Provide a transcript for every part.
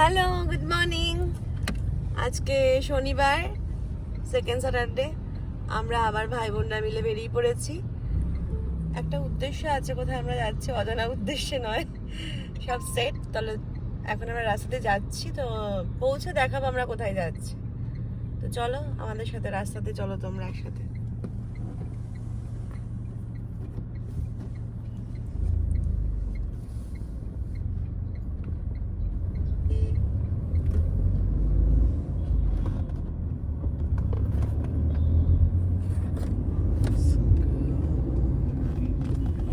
Hello good morning আজকে শনিবার second Saturday আমরা আবার ভাই বোনরা মিলে বেরিয়ে পড়েছি। একটা উদ্দেশ্য আছে কোথায় আমরা যাচ্ছি, অজানা উদ্দেশ্যে নয়। সব সেট তাহলে এখন আমরা রাস্তাতে যাচ্ছি, তো পৌঁছে দেখাবো আমরা কোথায় যাচ্ছি। তো চলো আমাদের সাথে, রাস্তাতে চলো তোমরা একসাথে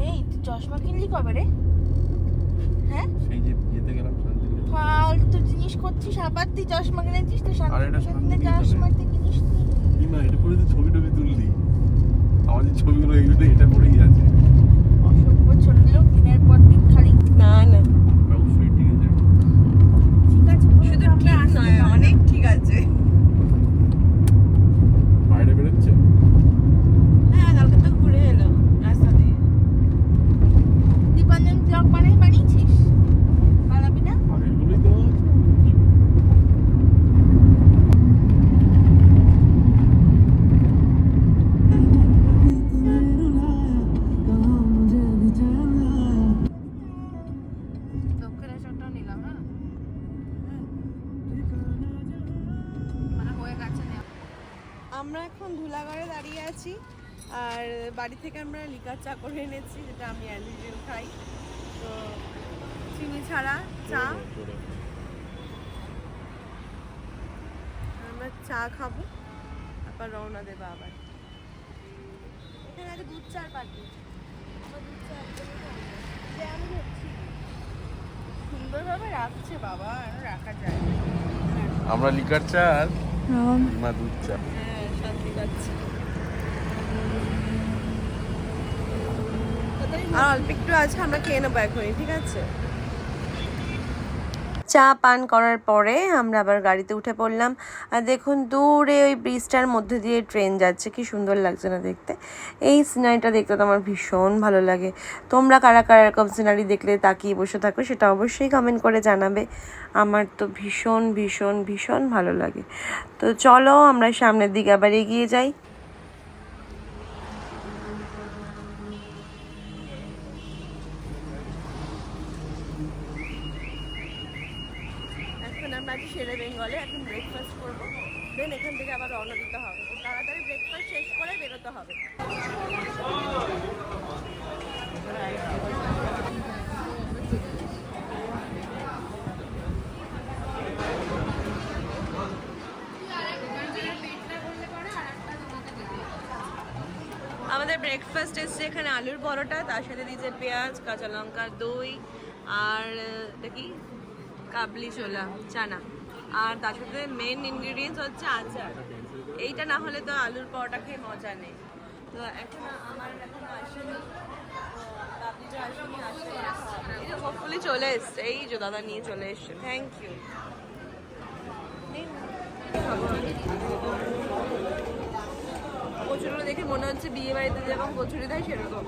এই তুই কিনলি কবে রে হ্যাঁ? সেই যে যেতে গেলাম শান্তিনিকেতন ফালতু জিনিস করছিস আবার তুই চশমা কিনেছিস তো আর এটা শান্তিনিকেতনে চশমা তুই কিনিস। না এটা পরে তো ছবি টবি তুললি আমাদের ছবিগুলো এগুলো এটা পরেই আছে। আমরা এখন ধুলাগড়ে দাঁড়িয়ে আছি আর বাড়ি থেকে আমরা লিকার চা করে এনেছি যেটা আমি অ্যালিজেল খাই। তো চিনি ছাড়া চা। আমরা চা খাব তারপর রওনা দেবো আবার। এখানে আগে দুধ চার পাটি সুন্দরভাবে রাখছে বাবা আর রাখা যায় না। আমরা লিকার চা আর মা দুধ চা। হ্যাঁ আর অল্প একটু আছে আমরা খেয়ে নেব এখনই ঠিক আছে? চা পান করার পরে আমরা আবার গাড়িতে উঠে পড়লাম। আর দেখুন, দূরে ওই ব্রিজটার মধ্যে দিয়ে ট্রেন যাচ্ছে। কি সুন্দর লাগছে না দেখতে। এই সিনারিটা দেখতে তো আমার ভীষণ ভালো লাগে। তোমরা কারা কারা এরকম সিনারি দেখলে তাকিয়ে বসে থাকো, সেটা অবশ্যই কমেন্ট করে জানাবে। আমার তো ভীষণ ভীষণ ভীষণ ভালো লাগে। তো চলো আমরা সামনের দিকে আবার এগিয়ে যাই। শেরে বেঙ্গলে, এখন ব্রেকফাস্ট করব। দেন এখান থেকে আবার রওনা দিতে হবে। তাড়াতাড়ি ব্রেকফাস্ট শেষ করে বেরোতে হবে। আমাদের ব্রেকফাস্ট এসছে এখানে আলুর পরোটা, তার সাথে দিয়েছে পেঁয়াজ, কাঁচা লঙ্কা দই, আর দেখি কাবলি ছোলা, চানা। আর তার সাথে মেন ইনগ্রিডিয়েন্টস হচ্ছে আচার। এইটা না হলে তো আলুর পরোটা খেয়ে মজা নেই। তো এখন আমার এখন আসেনি চলে এসছে। এই যে দাদা নিয়ে চলে এসছে। থ্যাংক ইউ কচুরিগুলো দেখে মনে হচ্ছে বিয়ে বাড়িতে যেরকম কচুরি দেয় সেরকম।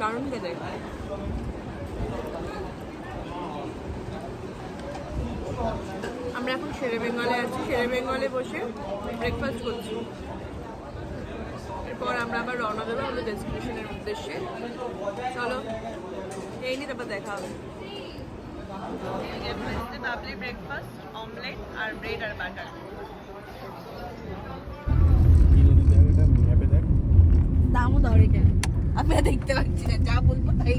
দারুণ খেতে আমরা এখন শেরে বেঙ্গলে আছি। শেরে বেঙ্গলে বসে ব্রেকফাস্ট করছি। এরপর আমরা আবার রওনা দেবো আমাদের ডেস্টিনেশনের উদ্দেশ্যে। চলো, এই নিয়ে তারপর দেখা হবে। বাবলি ব্রেকফাস্ট অমলেট আর ব্রেড আর বাটার দেখতে পাচ্ছি না যা বলব তাই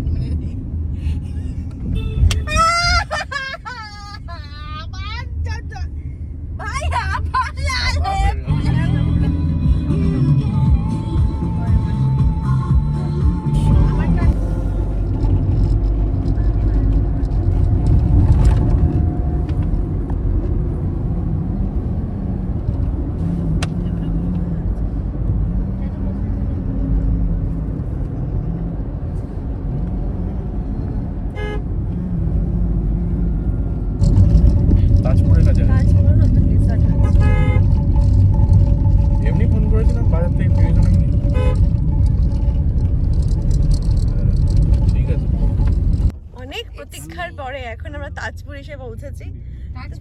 এসে পৌঁছেছি।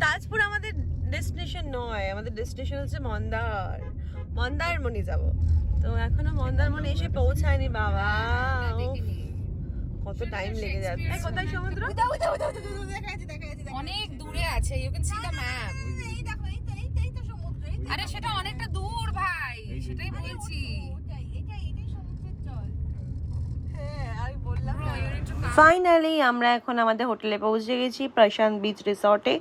তাজপুর আমাদের ডেস্টিনেশন নয় আমাদের ডেস্টিনেশন হচ্ছে মন্দার মন্দারমণি যাব। তো এখনও মন্দারমণি এসে পৌঁছায়নি বাবা। কত টাইম লেগে যাচ্ছে। এই, কোথায় সমুদ্র? অনেক দূরে আছে you can see the map আরে সেটা অনেকটা দূর ভাই সেটাই বলছি। ফাইনালি আমরা এখন আমাদের হোটেলে পৌঁছে গেছি প্রশান্ত বিচ রিসর্টে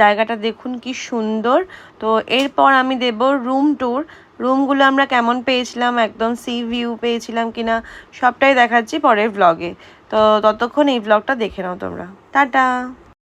জায়গাটা দেখুন কি সুন্দর। তো এরপর আমি দেব রুম ট্যুর রুমগুলো আমরা কেমন পেয়েছিলাম? একদম সি ভিউ পেয়েছিলাম কিনা সবটাই দেখাচ্ছি পরের ব্লগে তো ততক্ষণ এই ব্লগটা দেখে নাও তোমরা। টাটা!